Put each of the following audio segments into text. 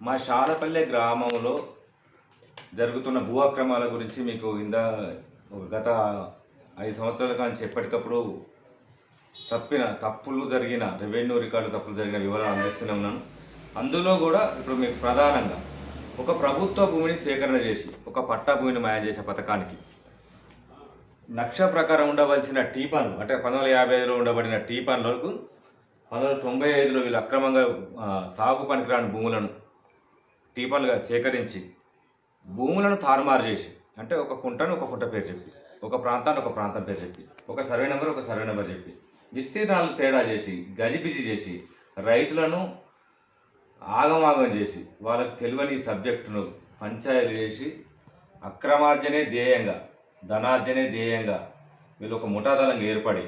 మా శాలపల్లె గ్రామంలో జరుగుతున్న భూ అక్రమాల గురించి మీకు ఇందా గత ఐదు సంవత్సరాల కానీ ఎప్పటికప్పుడు తప్పిన తప్పులు జరిగిన రెవెన్యూ రికార్డు తప్పులు జరిగిన వివరాలు అందిస్తూనే ఉన్నాను. అందులో కూడా ఇప్పుడు మీకు ప్రధానంగా ఒక ప్రభుత్వ భూమిని సేకరణ చేసి ఒక పట్టా భూమిని మాయం చేసే పథకానికి నక్ష ప్రకారం ఉండవలసిన టీ టీపాన్లు అంటే పంతొమ్మిది వందల యాభై ఐదులో ఉండబడిన టీ టీపాన్లకు పంతొమ్మిది వందల తొంభై ఐదులో వీళ్ళు అక్రమంగా సాగు పనికిరాని భూములను టీపాలుగా సేకరించి భూములను తారుమారు చేసి అంటే ఒక కుంటను ఒక కుంట పేరు చెప్పి ఒక ప్రాంతాన్ని ఒక ప్రాంతం పేరు చెప్పి ఒక సర్వే నెంబర్ ఒక సర్వే నెంబర్ చెప్పి విస్తీర్ణాలు తేడా చేసి గజిబిజి చేసి రైతులను ఆగమాగం చేసి వాళ్ళకు తెలియని సబ్జెక్టును పంచాయతీ చేసి అక్రమార్జనే ధ్యేయంగా ధనార్జనే ధ్యేయంగా వీళ్ళు ఒక ముఠాదళంగా ఏర్పడి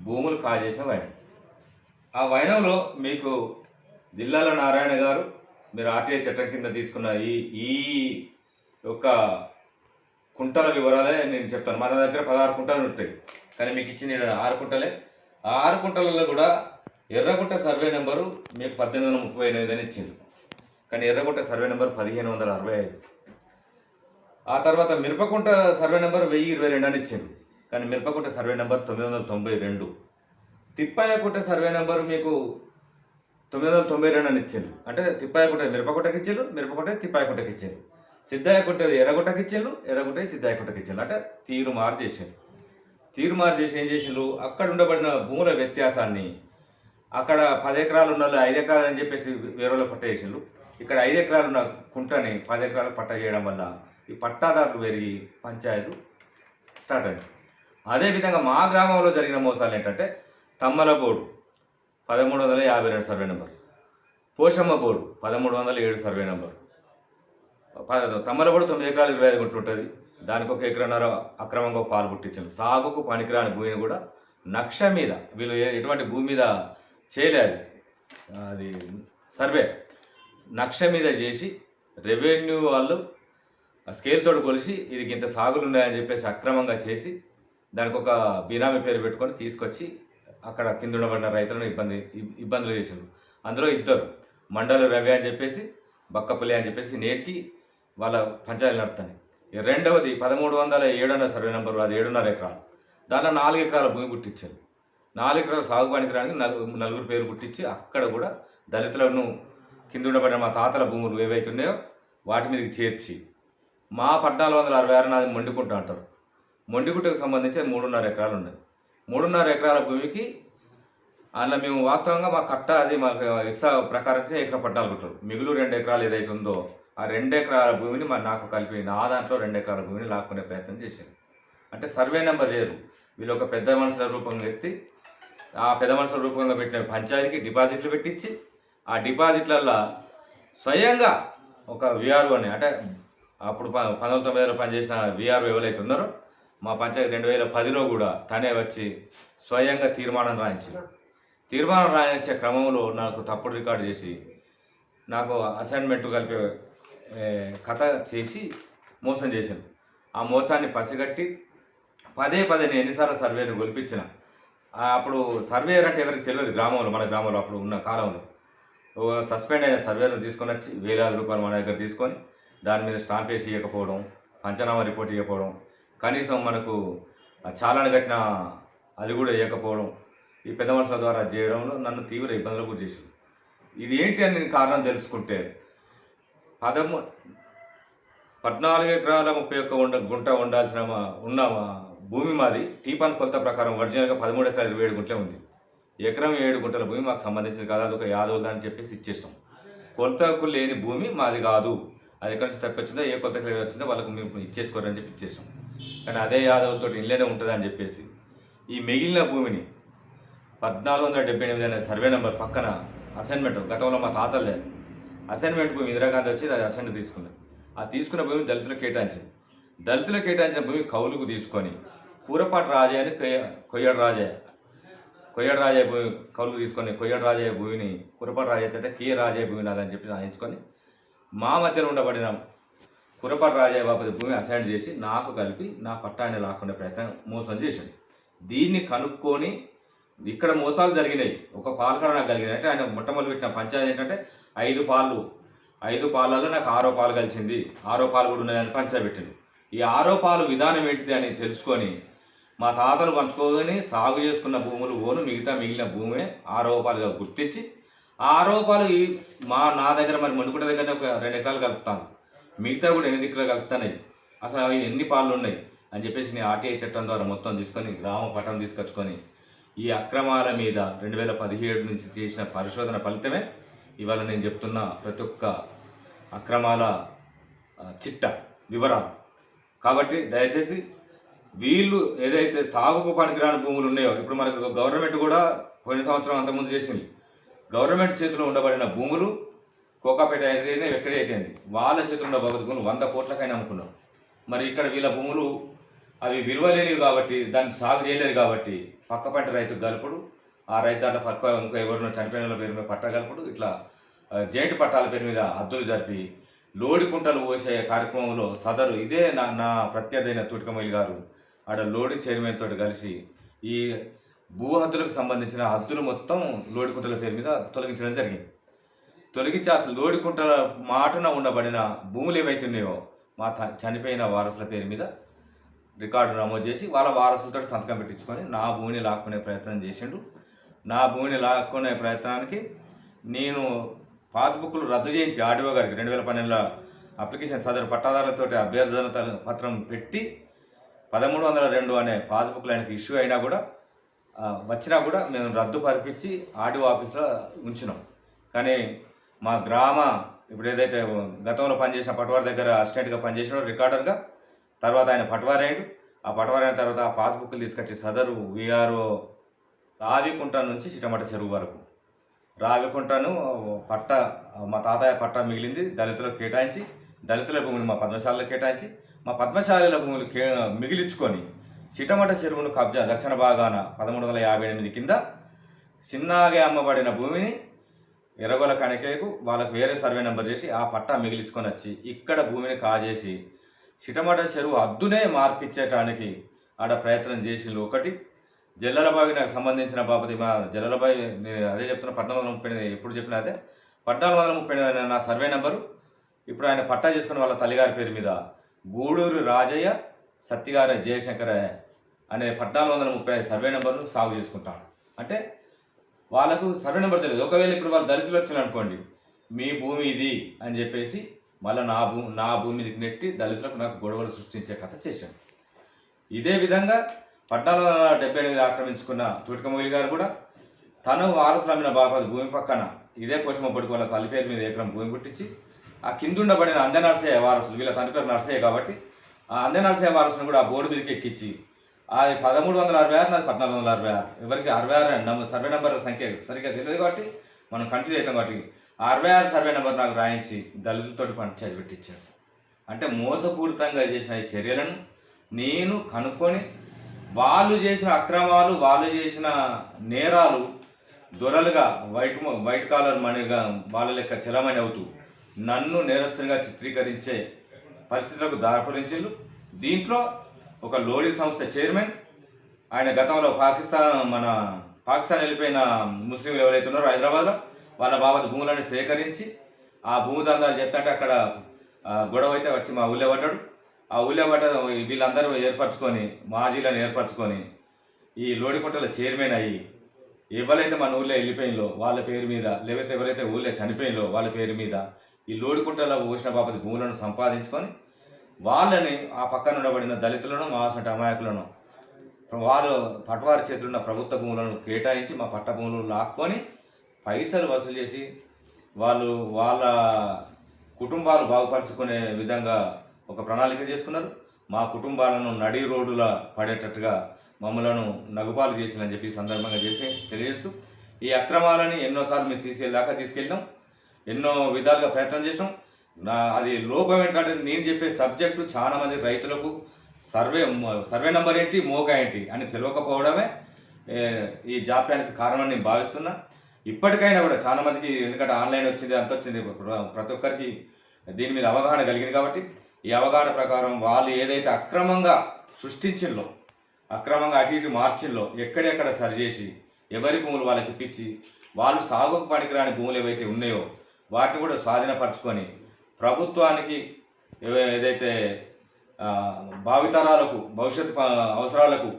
భూములు కాజేసే వైనం. ఆ వైనంలో మీకు జిల్లాల నారాయణ గారు మీరు ఆర్టీఐ చట్టం కింద తీసుకున్న ఈ ఈ యొక్క కుంటల వివరాలే నేను చెప్తాను. మన దగ్గర పదహారు కుంటలు ఉంటాయి. కానీ మీకు ఇచ్చింది ఆరు కుంటలే. ఆ ఆరు కుంటలలో కూడా ఎర్రగుట్ట సర్వే నెంబరు మీకు పద్దెనిమిది వందల ముప్పై ఎనిమిది అని ఇచ్చింది. కానీ ఎర్రగుట్ట సర్వే నెంబర్ పదిహేను వందల అరవై ఐదు. ఆ తర్వాత మిరపకుంట సర్వే నెంబర్ వెయ్యి ఇరవై రెండు అని ఇచ్చింది. కానీ మిరపకుంట సర్వే నెంబర్ తొమ్మిది వందల తొంభై రెండు. తిప్పాయకుంట సర్వే నెంబర్ మీకు తొమ్మిది వందల తొంభై రెండు అని ఇచ్చారు. అంటే తిప్పాయకుంట మిరపకుంటకి ఇచ్చిండు మిరపకుంట తిప్పాయకుంటకి ఇచ్చిండు సిద్ధాయకుంట ఎర్రగుంటకి ఇచ్చిండు ఎర్రగుంట సిద్ధాయకుంటకి ఇచ్చారు. అంటే తీరు మారు చేశారు. తీరు మారు చేసి ఏం చేసిండ్రు అక్కడ ఉండబడిన భూముల వ్యత్యాసాన్ని అక్కడ పది ఎకరాలు ఉన్న ఐదు ఎకరాలు అని చెప్పేసి వేరేలో పట్ట చేసిండ్రు ఇక్కడ ఐదు ఎకరాలు ఉన్న కుంటని పది ఎకరాలు పట్ట చేయడం వల్ల ఈ పట్టాదారులు పెరిగి పంచాయతీలు స్టార్ట్ అయ్యాయి అదేవిధంగా మా గ్రామంలో జరిగిన మోసాలు ఏంటంటే తమ్మలబోడు పదమూడు వందల యాభై రెండు సర్వే నెంబర్. పోషమ్మ బోర్డు పదమూడు వందల ఏడు సర్వే నెంబర్. తమ్మలబోడు తొమ్మిది ఎకరాలు ఇరవై ఐదు గుంటలు ఉంటుంది. దానికి ఒక ఎకరన్నర అక్రమంగా పాలు పుట్టించారు. సాగుకు పనికిరాని భూమిని కూడా నక్ష మీద వీళ్ళు ఎటువంటి భూమి మీద చేయలేదు. అది సర్వే. నక్ష మీద చేసి రెవెన్యూ వాళ్ళు ఆ కొలిసి ఇది ఇంత సాగులు ఉన్నాయని చెప్పేసి అక్రమంగా చేసి దానికి ఒక బినామీ పేరు పెట్టుకొని తీసుకొచ్చి అక్కడ కింద ఉండబడిన రైతులను ఇబ్బంది ఇబ్బందులు చేసిండు అందులో ఇద్దరు మండల రవి అని చెప్పేసి బక్కపల్లి అని చెప్పేసి నేటికి వాళ్ళ పంచాయతీలు నడుస్తాయి రెండవది పదమూడు వందల ఏడున్నర సర్వే నెంబర్ అది ఏడున్నర ఎకరాలు. దాంట్లో నాలుగు ఎకరాల భూమి పుట్టించారు నాలుగు ఎకరాల సాగు పనికిరానికి నలుగురు నలుగురు పేరు పుట్టించి అక్కడ కూడా దళితులను కింద ఉండబడిన మా తాతల భూములు ఏవైతే ఉన్నాయో వాటి మీదకి చేర్చి మా పద్నాలుగు వందల అరవై ఆరు నాది మొండికుంట అంటారు. మొండిగుట్టకు సంబంధించి మూడున్నర ఎకరాలు ఉన్నాయి. మూడున్నర ఎకరాల భూమికి అందులో మేము వాస్తవంగా మా కట్ట అది మాకు ఇస్తా ప్రకారం చే ఎకరా పద్నాలుగు మిగులు రెండు ఎకరాలు ఏదైతే ఉందో ఆ రెండు ఎకరాల భూమిని మా నాకు కలిపి నా దాంట్లో రెండు ఎకరాల భూమిని లాక్కునే ప్రయత్నం చేశారు. అంటే సర్వే నెంబర్ చేయరు. వీళ్ళు ఒక పెద్ద మనుషుల రూపంగా ఎత్తి ఆ పెద్ద మనుషుల రూపంగా పెట్టిన పంచాయతీకి డిపాజిట్లు పెట్టించి ఆ డిపాజిట్లల్లో స్వయంగా ఒక విఆర్ఓని అంటే అప్పుడు ప- పంతొమ్మిది తొమ్మిదిలో పనిచేసిన విఆర్ఓ ఎవరైతే ఉన్నారో మా పంచాయతీ రెండు వేల పదిలో కూడా తనే వచ్చి స్వయంగా తీర్మానం రాయించారు తీర్మానం రాయించే క్రమంలో నాకు తప్పుడు రికార్డు చేసి నాకు అసైన్మెంట్ కలిపే కథ చేసి మోసం చేశాను ఆ మోసాన్ని పసిగట్టి పదే పదే నేను ఎన్నిసార్లు సర్వేను గొలిపించిన. అప్పుడు సర్వేయర్ అంటే ఎవరికి తెలియదు గ్రామంలో మన గ్రామంలో అప్పుడు ఉన్న కాలంలో. సస్పెండ్ అయిన సర్వేను తీసుకొని వచ్చి వేలాది రూపాయలు మన దగ్గర తీసుకొని దాని మీద స్టాంప్ వేసి ఇవ్వకపోవడం పంచనామా రిపోర్ట్ ఇవ్వకపోవడం కనీసం మనకు ఆ చాలాను కట్టిన అది కూడా వేయకపోవడం ఈ పెద్ద మనుషుల ద్వారా చేయడంలో నన్ను తీవ్ర ఇబ్బందులకు గురి చేసింది ఇది ఏంటి అని నేను కారణం తెలుసుకుంటే పదము పద్నాలుగు ఎకరాల ముప్పై ఒక్క ఉండ గుంట ఉండాల్సిన ఉన్న భూమి మాది టీపాన్ కొలత ప్రకారం ఒరిజినల్గా పదమూడు ఎకరాలు ఇరవై ఏడు గుంటలే ఉంది. ఎకరం ఏడు గుంటల భూమి మాకు సంబంధించింది కాదు అది ఒక యాదవులు అని చెప్పేసి ఇచ్చేసినాం. కొలతకు లేని భూమి మాది కాదు. అది ఎక్కడి నుంచి తప్పించిందో ఏ కొలతకు వచ్చిందో వాళ్ళకు మేము ఇచ్చేసుకోరని చెప్పి ఇచ్చేసాం కానీ అదే యాదవ్తో ఇళ్ళనే ఉంటుందని చెప్పేసి ఈ మిగిలిన భూమిని పద్నాలుగు వందల డెబ్బై ఎనిమిది అనే సర్వే నెంబర్ పక్కన అసైన్మెంట్ గతంలో మా తాతలే అసైన్మెంట్ భూమి ఇందిరాగాంధీ వచ్చి అది అసైన్మెంట్ తీసుకుంది. ఆ తీసుకున్న భూమి దళితులకు కేటాయించింది. దళితులకు కేటాయించిన భూమి కౌలుకు తీసుకొని పూరపాటి రాజయ్య అని కొయ్య కొయ్యడు రాజయ్య. కొయ్యడు రాజయ్య భూమి కౌలుకు తీసుకొని కొయ్యడు రాజయ్య భూమిని పూరపాటి రాజయ్య అంటే కే రాజయ్య భూమి నాదని చెప్పి రాయించుకొని మా మధ్యలో ఉండబడిన కురపాటి రాజయ్య బాపతి భూమి అసైన్ చేసి నాకు కలిపి నా పట్టాన్ని లాక్కునే ప్రయత్నం మోసం చేశాడు దీన్ని కనుక్కొని ఇక్కడ మోసాలు జరిగినాయి. ఒక పాలకడ నాకు కలిగినాయి. అంటే ఆయన మొట్టమొదటి పెట్టిన పంచాయతీ ఏంటంటే ఐదు పాలు ఐదు పాలలో నాకు ఆరో పాలు కలిసింది. ఆరో పాలు కూడా ఉన్నాయని పంచబెట్టిండు ఈ ఆరో పాలు విధానం ఏంటిది అని తెలుసుకొని మా తాతలు పంచుకొని సాగు చేసుకున్న భూములు ఓను మిగతా మిగిలిన భూమే ఆరోపాలుగా గుర్తించి ఆ ఆరోపాలు ఈ మా నా దగ్గర మరి మణికుట దగ్గర ఒక రెండు ఎకరాలు కలుపుతాను. మిగతా కూడా ఎన్ని దిక్కులు కలుగుతున్నాయి అసలు అవి ఎన్ని పాలు ఉన్నాయి? అని చెప్పేసి నేను ఆర్టీఐ చట్టం ద్వారా మొత్తం తీసుకొని గ్రామ పట్టణం తీసుకొచ్చుకొని ఈ అక్రమాల మీద రెండు వేల పదిహేడు నుంచి చేసిన పరిశోధన ఫలితమే ఇవాళ నేను చెప్తున్న ప్రతి ఒక్క అక్రమాల చిట్ట వివరాలు. కాబట్టి దయచేసి వీళ్ళు ఏదైతే సాగుకు పనికిరాని భూములు ఉన్నాయో ఇప్పుడు మనకు గవర్నమెంట్ కూడా పోయిన సంవత్సరం అంతకుముందు చేసింది. గవర్నమెంట్ చేతిలో ఉండబడిన భూములు కోకాపేట అయితేనే ఎక్కడే అయితేంది. వాళ్ళ చేతుల్లో ఉన్న వంద కోట్లకైనా అమ్ముకున్నాం. మరి ఇక్కడ వీళ్ళ భూములు అవి విలువలేనివి కాబట్టి దాన్ని సాగు చేయలేదు కాబట్టి పక్క పంట రైతుకు గలుపుడు ఆ రైతు దాంట్లో పక్క ఇంకా ఎవరినో చనిపోయిన పేరు మీద పట్ట గలుపుడు ఇట్లా జైంట్ పట్టాల పేరు మీద హద్దులు జరిపి లోడి కుంటలు పోసే కార్యక్రమంలో సదరు ఇదే నా నా ప్రత్యర్థైన అయిన గారు ఆడ లోడి చైర్మన్ తోటి కలిసి ఈ భూ హద్దులకు సంబంధించిన హద్దులు మొత్తం లోడి కుంటల పేరు మీద తొలగించడం జరిగింది. తొలగించి లోడికుంటల లోడి మాటున ఉండబడిన భూములు ఏవైతే ఉన్నాయో మా చనిపోయిన వారసుల పేరు మీద రికార్డు నమోదు చేసి వాళ్ళ వారసులతో సంతకం పెట్టించుకొని నా భూమిని లాక్కునే ప్రయత్నం చేసిండు. నా భూమిని లాక్కునే ప్రయత్నానికి నేను పాస్బుక్లు రద్దు చేయించి ఆర్డీఓ గారికి రెండు వేల పన్నెండులో అప్లికేషన్ సదరు పట్టాదారులతో అభ్యర్థన పత్రం పెట్టి పదమూడు వందల రెండు అనే పాస్బుక్లు ఆయనకి ఇష్యూ అయినా కూడా వచ్చినా కూడా మేము రద్దు పరిపించి ఆర్డీఓ ఆఫీస్లో ఉంచినాం. కానీ మా గ్రామ ఇప్పుడు ఏదైతే గతంలో పనిచేసిన పటవారి దగ్గర అసిస్టెంట్గా పనిచేసినాడో రికార్డర్గా తర్వాత ఆయన పటవారి ఆ పటవారి తర్వాత ఆ పాస్బుక్లు తీసుకొచ్చి సదరు విఆర్ఓ రావికుంట నుంచి చిటమట చెరువు వరకు. రావికుంటను పట్ట మా తాతయ్య పట్ట మిగిలింది దళితులకు కేటాయించి దళితుల భూమిని మా పద్మశాలలో కేటాయించి మా పద్మశాలల భూములు కే మిగిలించుకొని చిటమట చెరువును కబ్జా దక్షిణ భాగాన పదమూడు వందల యాభై ఎనిమిది కింద చిన్నగా అమ్మబడిన భూమిని ఎర్రగొల కణికకు వాళ్ళకి వేరే సర్వే నెంబర్ చేసి ఆ పట్టా మిగిలించుకొని వచ్చి ఇక్కడ భూమిని కాజేసి చిటమట చెరువు అద్దునే మార్పిచ్చేటానికి ఆడ ప్రయత్నం చేసిండ్రు ఒకటి. జల్లలబావి నాకు సంబంధించిన బాపతి మా జల్లలబావి నేను అదే చెప్తున్నా పద్నాలుగు వందల ముప్పై ఎనిమిది ఎప్పుడు చెప్పిన అదే. పద్నాలుగు వందల ముప్పై ఎనిమిది నా సర్వే నెంబరు. ఇప్పుడు ఆయన పట్టా చేసుకున్న వాళ్ళ తల్లిగారి పేరు మీద గూడూరు రాజయ్య సత్తిగారి జయశంకరయ్య అనే పద్నాలుగు వందల ముప్పై ఐదు సర్వే నెంబర్ను సాగు చేసుకుంటాను. అంటే వాళ్ళకు సర్వే నెంబర్ తెలియదు. ఒకవేళ ఇప్పుడు వాళ్ళు దళితులు వచ్చారు అనుకోండి మీ భూమి ఇది అని చెప్పేసి మళ్ళీ నా భూమి నా భూమి నెట్టి దళితులకు నాకు గొడవలు సృష్టించే కథ చేశాను ఇదే విధంగా పద్నాలుగు వందల డెబ్బై ఎనిమిది ఆక్రమించుకున్న తూటికమొగిలి గారు కూడా తను వారసులు అమ్మిన బాపతి భూమి పక్కన ఇదే పోషమ పడుకు వాళ్ళ తల్లి పేరు మీద ఎకరం భూమి పుట్టించి ఆ కిందుండబడిన అంద నర్సయ్య వారసులు వీళ్ళ తండ్రి పేరు నర్సయ్య కాబట్టి ఆ అంద నర్సయ్య వారసును కూడా ఆ బోర్డు మీదకి ఎక్కించి అది పదమూడు వందల అరవై ఆరు నాది పద్నాలుగు వందల అరవై ఆరు. ఎవరికి అరవై ఆరు నంబర్ సర్వే నెంబర్ సంఖ్య సరిగ్గా తెలియదు కాబట్టి మనం కన్ఫ్యూజ్ అవుతాం కాబట్టి అరవై ఆరు సర్వే నెంబర్ నాకు రాయించి దళితులతోటి పంచాయతీ పెట్టించాడు అంటే మోసపూరితంగా చేసిన ఈ చర్యలను నేను కనుక్కొని వాళ్ళు చేసిన అక్రమాలు వాళ్ళు చేసిన నేరాలు దొరలుగా వైట్ వైట్ కాలర్ మనీగా వాళ్ళ లెక్క చలమణి అవుతూ నన్ను నేరస్తునిగా చిత్రీకరించే పరిస్థితులకు దారిపరించిండు దీంట్లో ఒక లోడీ సంస్థ చైర్మన్. ఆయన గతంలో పాకిస్తాన్ మన పాకిస్తాన్ వెళ్ళిపోయిన ముస్లింలు ఎవరైతే ఉన్నారో హైదరాబాద్లో వాళ్ళ బాబత్ భూములను సేకరించి ఆ భూమి దందాలు చెప్తుంటే అక్కడ గొడవ అయితే వచ్చి మా ఊళ్ళో పడ్డాడు. ఆ ఊళ్ళో పడ్డ వీళ్ళందరూ ఏర్పరచుకొని మాజీలను ఏర్పరచుకొని ఈ లోడికుంటల చైర్మన్ అయ్యి ఎవరైతే మన ఊళ్ళో వెళ్ళిపోయిందో వాళ్ళ పేరు మీద లేకపోతే ఎవరైతే ఊళ్ళో చనిపోయిందో వాళ్ళ పేరు మీద ఈ లోడికుంటల పోసిన బాబతి భూములను సంపాదించుకొని వాళ్ళని ఆ పక్కన ఉండబడిన దళితులను మాసంటి అమాయకులను వారు పట్వారి చేతులు ఉన్న ప్రభుత్వ భూములను కేటాయించి మా పట్ట భూములు లాక్కొని పైసలు వసూలు చేసి వాళ్ళు వాళ్ళ కుటుంబాలు బాగుపరుచుకునే విధంగా ఒక ప్రణాళిక చేసుకున్నారు. మా కుటుంబాలను నడి రోడ్డుల పడేటట్టుగా మమ్మలను నగుపాలు చేసిందని చెప్పి సందర్భంగా చేసి తెలియజేస్తూ ఈ అక్రమాలని ఎన్నోసార్లు మీ సీసీఎల్ దాకా తీసుకెళ్ళినాం. ఎన్నో విధాలుగా ప్రయత్నం చేసాం నా అది లోపం ఏంటంటే నేను చెప్పే సబ్జెక్టు చాలామంది రైతులకు సర్వే సర్వే నెంబర్ ఏంటి మోక ఏంటి అని తెలియకపోవడమే ఈ జాప్యానికి కారణం నేను భావిస్తున్నా. ఇప్పటికైనా కూడా చాలామందికి ఎందుకంటే ఆన్లైన్ వచ్చింది అంత వచ్చింది ప్ర- ప్రతి ఒక్కరికి దీని మీద అవగాహన కలిగింది కాబట్టి ఈ అవగాహన ప్రకారం వాళ్ళు ఏదైతే అక్రమంగా సృష్టించిందో అక్రమంగా అటు ఇటు మార్చిల్లో ఎక్కడెక్కడ సరిచేసి ఎవరి భూములు వాళ్ళకి ఇప్పించి వాళ్ళు సాగుకు పనికిరాని భూములు ఏవైతే ఉన్నాయో వాటిని కూడా స్వాధీనపరచుకొని ప్రభుత్వానికి ఏదైతే భావితరాలకు భవిష్యత్ అవసరాలకు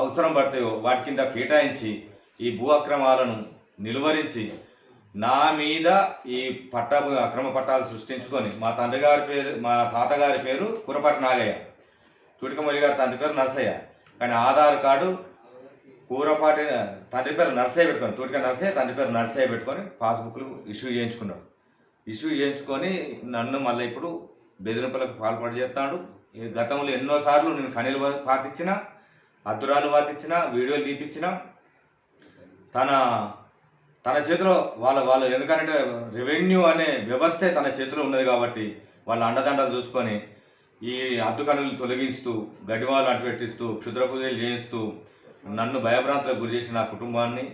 అవసరం పడతాయో వాటి కింద కేటాయించి ఈ భూ అక్రమాలను నిలువరించి నా మీద ఈ పట్ట అక్రమ పట్టాలు సృష్టించుకొని మా తండ్రి గారి పేరు మా తాతగారి పేరు కురపాటి నాగయ్య. తుటికమల్లి గారి తండ్రి పేరు నర్సయ్య. కానీ ఆధార్ కార్డు కూరపాటి తండ్రి పేరు నర్సయ్య పెట్టుకొని తూటిక నర్సయ్య తండ్రి పేరు నర్సయ్య పెట్టుకొని పాస్బుక్లు ఇష్యూ చేయించుకున్నాడు. ఇష్యూ చేయించుకొని నన్ను మళ్ళీ ఇప్పుడు బెదిరింపులకు పాల్పడి చేస్తాడు. గతంలో ఎన్నోసార్లు నేను కనీలు పాతిచ్చిన అద్దురాలు పాతిచ్చిన వీడియోలు తీపిచ్చిన తన తన చేతిలో వాళ్ళ వాళ్ళు ఎందుకంటే రెవెన్యూ అనే వ్యవస్థే తన చేతిలో ఉన్నది కాబట్టి వాళ్ళ అండదండలు చూసుకొని ఈ అద్దుకణులు తొలగిస్తూ గడివాళ్ళు అటుపెట్టిస్తూ క్షుద్ర పూజలు చేయిస్తూ నన్ను భయభ్రాంతులకు గురి చేసిన నా కుటుంబాన్ని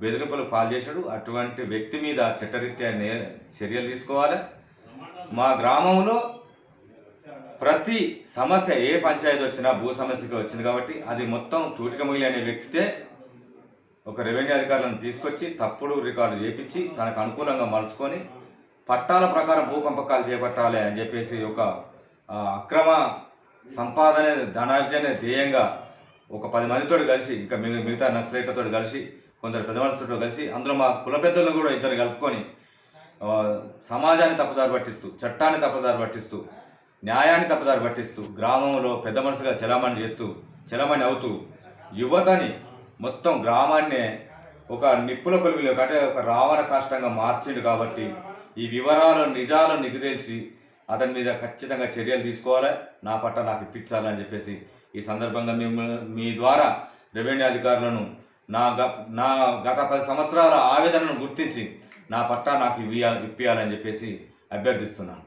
బెదిరింపులు పాల్చేశాడు అటువంటి వ్యక్తి మీద చట్టరీత్యా నే చర్యలు తీసుకోవాలి. మా గ్రామంలో ప్రతి సమస్య ఏ పంచాయతీ వచ్చినా భూ సమస్యకి వచ్చింది కాబట్టి అది మొత్తం తూటికమిగిలి అనే వ్యక్తే ఒక రెవెన్యూ అధికారులను తీసుకొచ్చి తప్పుడు రికార్డు చేపించి తనకు అనుకూలంగా మలుచుకొని పట్టాల ప్రకారం భూ పంపకాలు చేపట్టాలి అని చెప్పేసి ఒక అక్రమ సంపాదన ధనార్జన ధ్యేయంగా ఒక పది మందితో కలిసి ఇంకా మిగతా నక్సలైట్లతో కలిసి కొందరు పెద్ద కలిసి అందులో మా కుల పెద్దలను కూడా ఇద్దరు కలుపుకొని సమాజాన్ని తప్పుదారి పట్టిస్తూ చట్టాన్ని తప్పుదారి పట్టిస్తూ న్యాయాన్ని తప్పుదారి పట్టిస్తూ గ్రామంలో పెద్ద మనసుగా చలామణి చేస్తూ చలామణి అవుతూ యువతని మొత్తం గ్రామాన్నే ఒక నిప్పుల కొలువిలో అంటే ఒక రావణ కాష్టంగా మార్చిండు కాబట్టి ఈ వివరాలు నిజాలు నిగుదేల్చి అతని మీద ఖచ్చితంగా చర్యలు తీసుకోవాలి. నా పట్ల నాకు ఇప్పించాలని చెప్పేసి ఈ సందర్భంగా మేము మీ ద్వారా రెవెన్యూ అధికారులను నా గ నా గత పది సంవత్సరాల ఆవేదనను గుర్తించి నా పట్టా నాకు ఇవ్వ ఇప్పియాలని చెప్పేసి అభ్యర్థిస్తున్నాను.